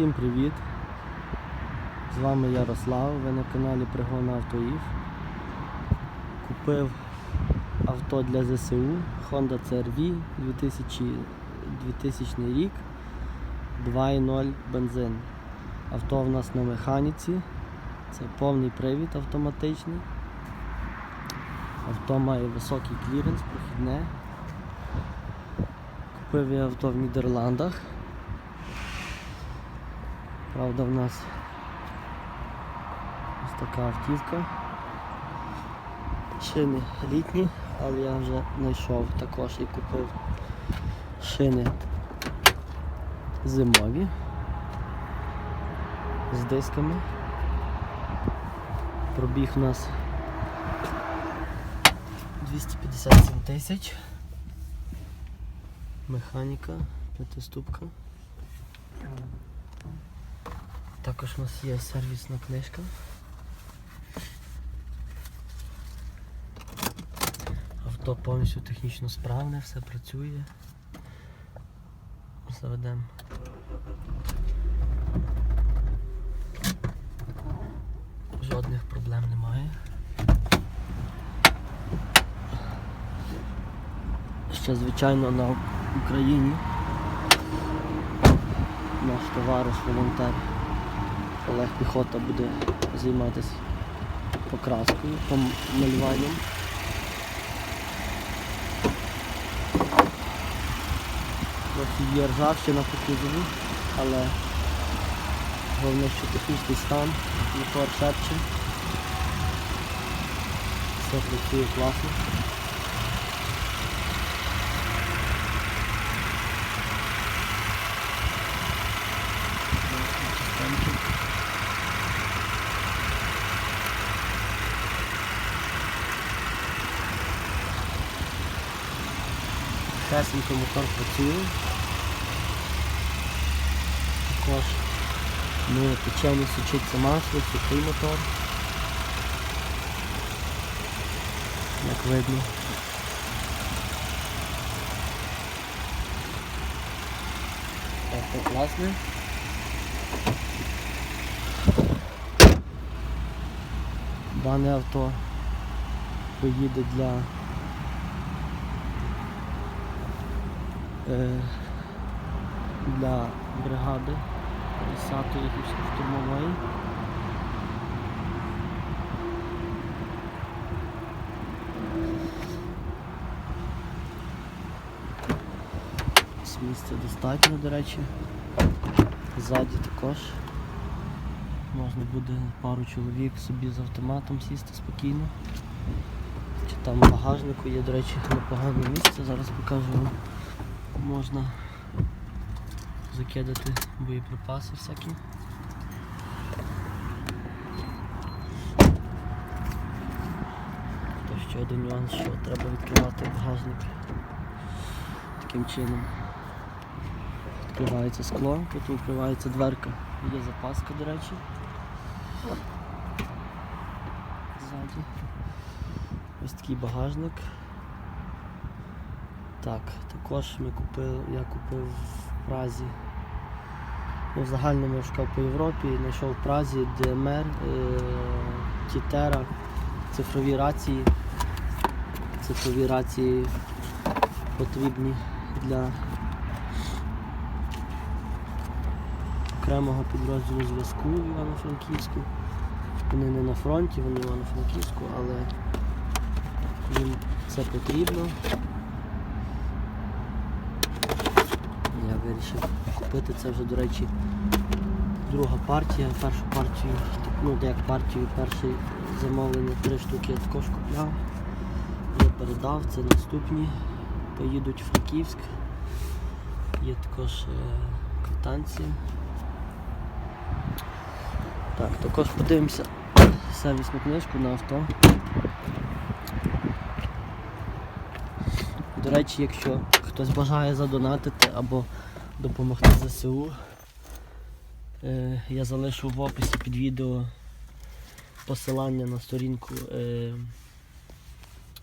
Всім привіт! З вами Ярослав, ви на каналі Пригон Автоїв. Купив авто для ЗСУ Honda CR-V 2000, 2000 рік 2.0 бензин. Авто в нас на механіці. Це повний привід автоматичний. Авто має високий кліренс, прохідне. Купив я авто в Нідерландах. Правда, в нас ось така автівка. Шини літні, але я вже знайшов також і купив шини зимові з дисками. Пробіг у нас 257 тисяч. Механіка, п'ятиступка. Також у нас є сервісна книжка. Авто повністю технічно справне, все працює. Заведемо. Жодних проблем немає. Ще звичайно на Україні наш товариш волонтер Олег Піхота буде займатися покраскою, помалюванням. Трохи є ржавчина по кузову, але головне, що технічний стан, мотор шепче. Все працює класно. Чесненько мотор працює. Також ми печені сучиться масло, сухий мотор. Як видно. Так, класне. Дане авто поїде для для бригади 10-ї гірсько-штурмової. Ось Місця достатньо, до речі. Ззаді також. Можна буде пару чоловік собі з автоматом сісти спокійно. Чи там багажнику є, до речі, непогане місце, зараз покажу вам. Можна закидати боєприпаси всякі. То ще один нюанс, що треба відкривати багажник таким чином. Відкривається скло, потім відкривається дверка. Є запаска, до речі. Ззаді. Ось такий багажник. Так, також ми купили, я купив в Празі. Ну, в загальному шукав по Європі, знайшов в Празі ДМР, е, Тітера, цифрові рації. Цифрові рації потрібні для окремого підрозділу зв'язку в Івано-Франківську. Вони не на фронті, вони в Івано-Франківську, але їм це потрібно. Я вирішив купити це вже, до речі, друга партія. Першу партію, ну як партію, перше замовлення три штуки я також купляв. Я передав, це наступні. Поїдуть в Франківськ. Є також е, квитанція. Так, також подивимося сервісну книжку на авто. До речі, якщо хтось бажає задонатити або допомогти ЗСУ, е, я залишу в описі під відео посилання на сторінку е,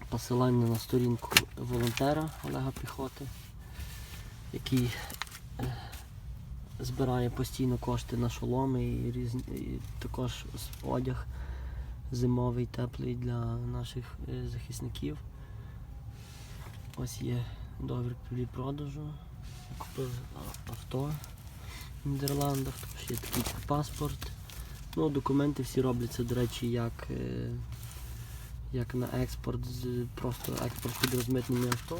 посилання на сторінку волонтера Олега Піхоти, який е, збирає постійно кошти на шоломи і, різні, і також одяг зимовий, теплий для наших захисників. Ось є договір купівлі-продажу. Купив авто в Нідерландах, також є такий паспорт. Ну, документи всі робляться, до речі, як, е, як на експорт, просто експорт під розмитнення авто.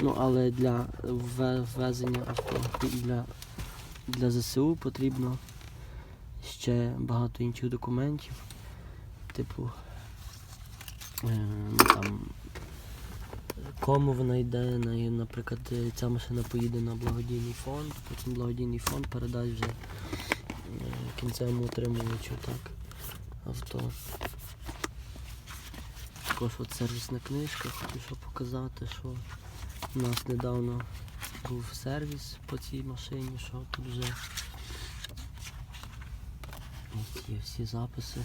Ну, але для ввезення авто і для, для ЗСУ потрібно ще багато інших документів. Типу, е, ну, там, кому вона йде, наприклад, ця машина поїде на благодійний фонд, потім благодійний фонд передасть вже е, кінцевому отримувачу так, авто. Також от сервісна книжка, хочу що показати, що у нас недавно був сервіс по цій машині, що тут вже ось є всі записи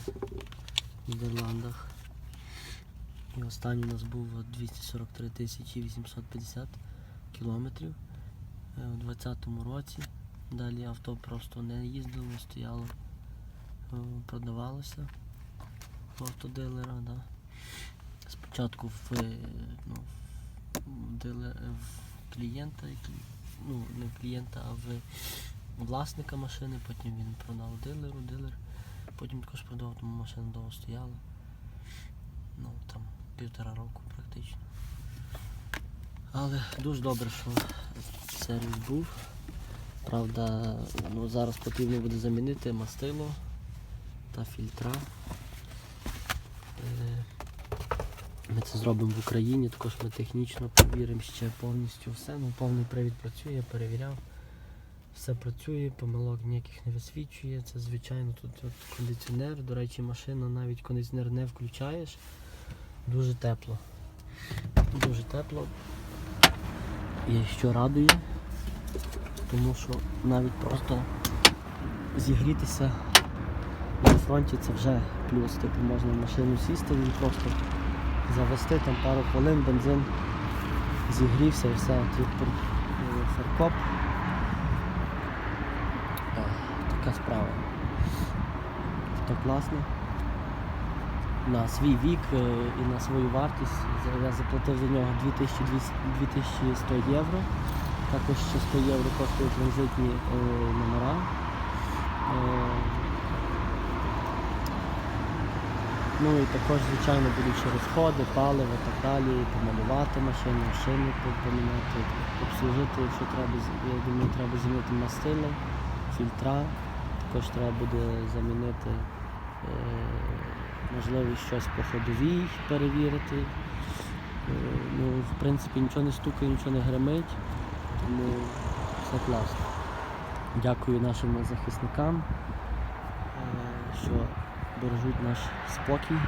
в Нідерландах. І останній у нас був 243 тисячі 850 кілометрів е, у 2020 році. Далі авто просто не їздило, стояло, е, продавалося у автодилера. Да. Спочатку в, е, ну, в, дилер, в клієнта, ну не в клієнта, а в власника машини, потім він продав дилеру, дилер, потім також продав, тому машина довго стояла. Ну там півтора року практично. Але дуже добре, що сервіс був. Правда, ну, зараз потрібно буде замінити мастило та фільтра. Е, Ми це зробимо в Україні, також ми технічно перевіримо ще повністю все. Ну, повний привід працює, я перевіряв. Все працює, помилок ніяких не висвічує. Це звичайно тут от кондиціонер. До речі, машина навіть кондиціонер не включаєш. Дуже тепло. Дуже тепло. І що радує, тому що навіть просто зігрітися на фронті це вже плюс. Типу можна в машину сісти, він просто завести там пару хвилин, бензин зігрівся і все, тут е, фаркоп. Е, Така справа. То класно. На свій вік е, і на свою вартість я заплатив за нього 2100 євро. Також ще 100 євро коштують транзитні е, номера. Е, Ну і також, звичайно, будуть ще розходи, паливо так далі, помалювати машину, по- поміняти, обслужити, якщо треба, я думаю, треба замінити мастило, фільтра. Також треба буде замінити, е, можливо, щось по ходовій перевірити. Е, ну, в принципі, нічого не стукає, нічого не гримить, тому все класно. Дякую нашим захисникам, е, що бережуть наш спокій,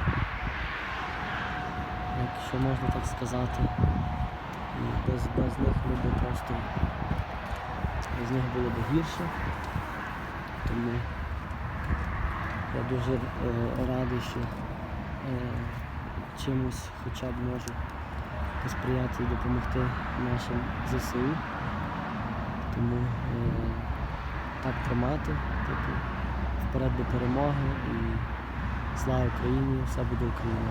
якщо можна так сказати. І без, без них ми б просто без них було б гірше. Тому я дуже е, радий, що е, чимось хоча б можу посприяти і допомогти нашим ЗСУ. Тому е, так тримати, типу, вперед до перемоги і слава Україні, все буде Україна.